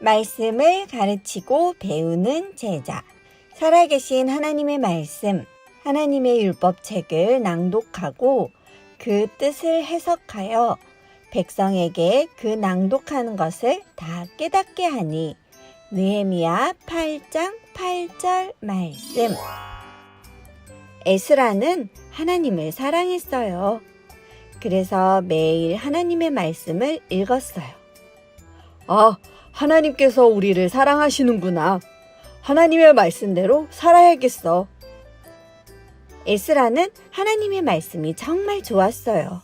말씀을 가르치고 배우는 제자. 살아계신 하나님의 말씀, 하나님의 율법책을 낭독하고 그 뜻을 해석하여 백성에게 그 낭독하는 것을 다 깨닫게 하니 느헤미야 8장 8절 말씀. 에스라는 하나님을 사랑했어요. 그래서 매일 하나님의 말씀을 읽었어요. 아, 하나님께서 우리를 사랑하시는구나. 하나님의 말씀대로 살아야겠어. 에스라는 하나님의 말씀이 정말 좋았어요.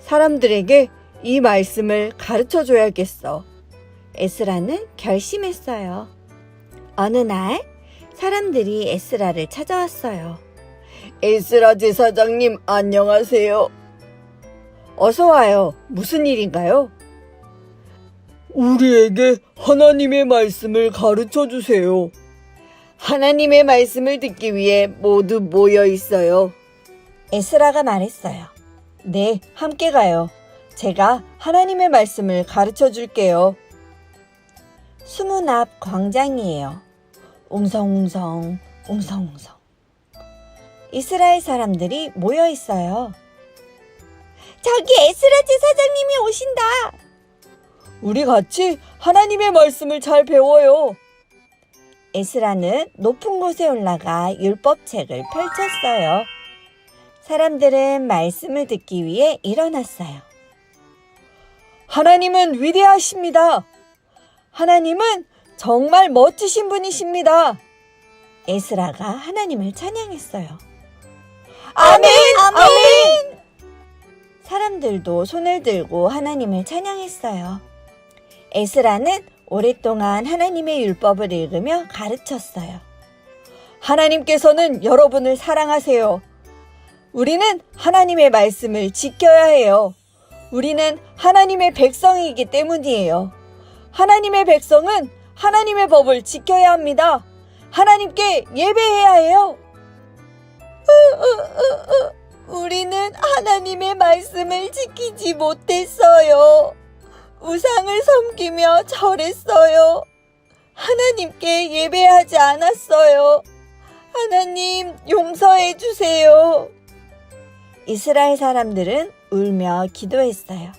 사람들에게 이 말씀을 가르쳐 줘야겠어. 에스라는 결심했어요. 어느 날 사람들이 에스라를 찾아왔어요. 에스라 제사장님, 안녕하세요. 어서 와요. 무슨 일인가요? 우리에게 하나님의 말씀을 가르쳐 주세요. 하나님의 말씀을 듣기 위해 모두 모여 있어요. 에스라가 말했어요. 네, 함께 가요. 제가 하나님의 말씀을 가르쳐 줄게요. 수문 앞 광장이에요. 웅성웅성, 웅성웅성. 이스라엘 사람들이 모여 있어요. 저기 에스라 제사장님이 오신다. 우리 같이 하나님의 말씀을 잘 배워요. 에스라는 높은 곳에 올라가 율법책을 펼쳤어요. 사람들은 말씀을 듣기 위해 일어났어요. 하나님은 위대하십니다. 하나님은 정말 멋지신 분이십니다. 에스라가 하나님을 찬양했어요. 아멘, 아멘. 사람들도 손을 들고 하나님을 찬양했어요. 에스라는 오랫동안 하나님의 율법을 읽으며 가르쳤어요. 하나님께서는 여러분을 사랑하세요. 우리는 하나님의 말씀을 지켜야 해요. 우리는 하나님의 백성이기 때문이에요. 하나님의 백성은 하나님의 법을 지켜야 합니다. 하나님께 예배해야 해요. 우리는 하나님의 말씀을 지키지 못했어요. 우상을 섬기며 절했어요. 하나님께 예배하지 않았어요. 하나님 용서해 주세요. 이스라엘 사람들은 울며 기도했어요.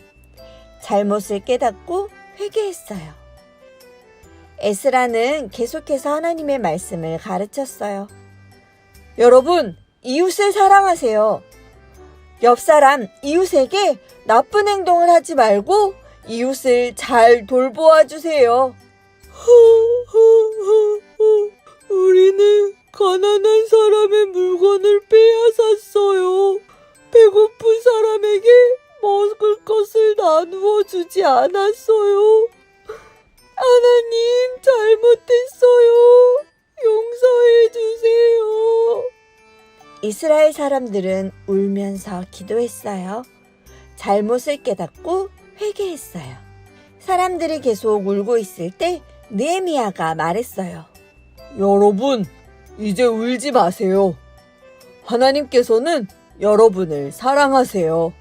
잘못을 깨닫고 회개했어요. 에스라는 계속해서 하나님의 말씀을 가르쳤어요. 여러분, 이웃을 사랑하세요. 옆 사람, 이웃에게 나쁜 행동을 하지 말고 이웃을 잘 돌보아 주세요. 우리는 가난한 사람의 물건을 빼앗았어요. 배고픈 사람에게 먹을 것을 나누어 주지 않았어요. 하나님, 잘못했어요. 용서해 주세요. 이스라엘 사람들은 울면서 기도했어요. 잘못을 깨닫고 회개했어요. 사람들이 계속 울고 있을 때 느헤미야가 말했어요. 여러분, 이제 울지 마세요. 하나님께서는 여러분을 사랑하세요.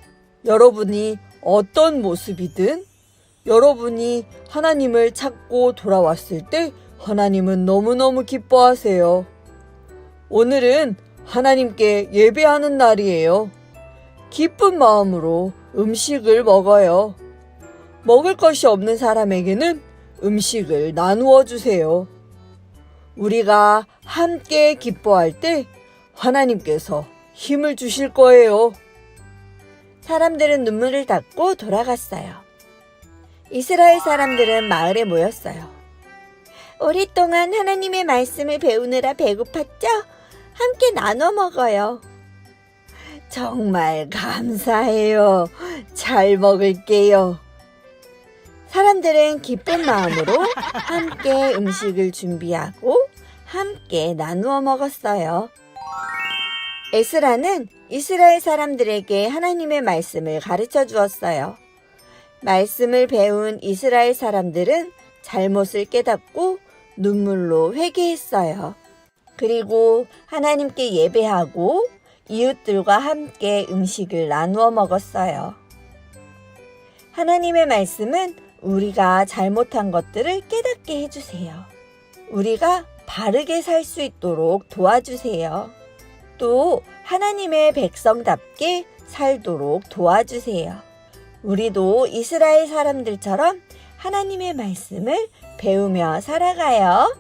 여러분이 어떤 모습이든 여러분이 하나님을 찾고 돌아왔을 때 하나님은 너무너무 기뻐하세요. 오늘은 하나님께 예배하는 날이에요. 기쁜 마음으로 음식을 먹어요. 먹을 것이 없는 사람에게는 음식을 나누어 주세요. 우리가 함께 기뻐할 때 하나님께서 힘을 주실 거예요. 사람들은 눈물을 닦고 돌아갔어요. 이스라엘 사람들은 마을에 모였어요. 오랫동안 하나님의 말씀을 배우느라 배고팠죠? 함께 나눠 먹어요. 정말 감사해요. 잘 먹을게요. 사람들은 기쁜 마음으로 함께 음식을 준비하고 함께 나누어 먹었어요. 에스라는 이스라엘 사람들에게 하나님의 말씀을 가르쳐 주었어요. 말씀을 배운 이스라엘 사람들은 잘못을 깨닫고 눈물로 회개했어요. 그리고 하나님께 예배하고 이웃들과 함께 음식을 나누어 먹었어요. 하나님의 말씀은 우리가 잘못한 것들을 깨닫게 해주세요. 우리가 바르게 살 수 있도록 도와주세요. 또 하나님의 백성답게 살도록 도와주세요. 우리도 이스라엘 사람들처럼 하나님의 말씀을 배우며 살아가요.